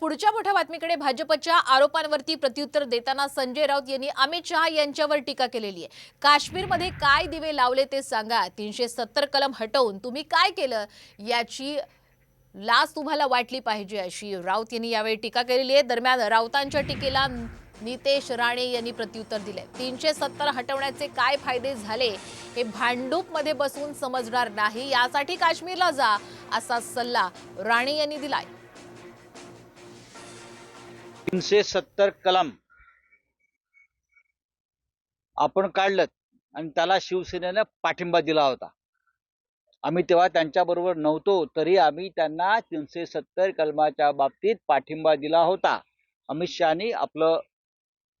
पुढच्या मोठ्या बातमीकडे भाजपच्या आरोपांवरती प्रत्युत्तर देताना संजय राऊत यांनी अमित शहा यांच्यावर टीका केलेली आहे. काश्मीरमध्ये काय दिवे लावले ते सांगा. तीनशे सत्तर कलम हटवून तुम्ही काय केलं? याची लाच तुम्हाला वाटली पाहिजे अशी राऊत यांनी यावेळी टीका केलेली आहे. दरम्यान राऊतांच्या टीकेला नितेश राणे यांनी प्रत्युत्तर दिले तीनशे सत्तर हटवण्याचे काय फायदे झाले हे भांडूपमध्ये बसून समजणार नाही. यासाठी काश्मीरला जा असा सल्ला राणे यांनी दिलाय. तीनशे सत्तर कलम आपण काढलं आणि त्याला शिवसेनेनं पाठिंबा दिला होता. आम्ही तेव्हा त्यांच्याबरोबर नव्हतो तरी आम्ही त्यांना तीनशे सत्तर कलमाच्या बाबतीत पाठिंबा दिला होता. अमित शहानी आपलं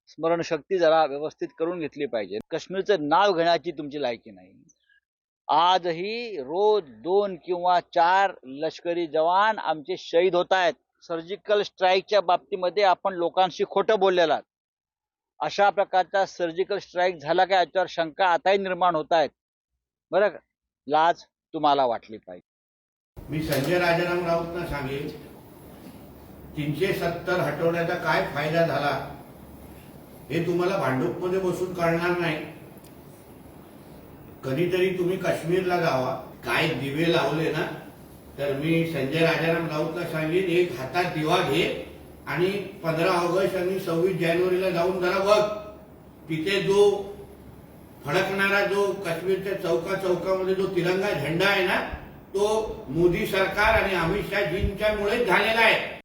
स्मरणशक्ती जरा व्यवस्थित करून घेतली पाहिजे. काश्मीरचं नाव घेण्याची तुमची लायकी नाही. आजही रोज दोन किंवा चार लष्करी जवान आमचे शहीद होत आहेत. सर्जिकल स्ट्राईकच्या बाबतीमध्ये आपण लोकांशी खोटं बोललेलं आहात. अशा प्रकारचा सर्जिकल स्ट्राईक झाला का याच्यावर शंका आताही निर्माण होत आहेत. बरं लाज तुम्हाला वाटली पाहिजे. मी संजय राजाराम राऊतना सांगेन तीनशे सत्तर हटवण्याचा काय फायदा झाला हे तुम्हाला भांडूपमध्ये बसून कळणार नाही. कधीतरी तुम्ही काश्मीरला जावा काय दिवे लावले ना तर मी संजय राजाराम राऊतला सांगेन एक हातात दिवा घे आणि पंधरा ऑगस्ट आणि सव्वीस जानेवारीला जाऊन जरा बघ. तिथे जो फडकणारा जो काश्मीरच्या चौका चौकामध्ये जो तिरंगा झेंडा आहे ना तो मोदी सरकार आणि अमित शहाजींच्यामुळेच झालेला आहे.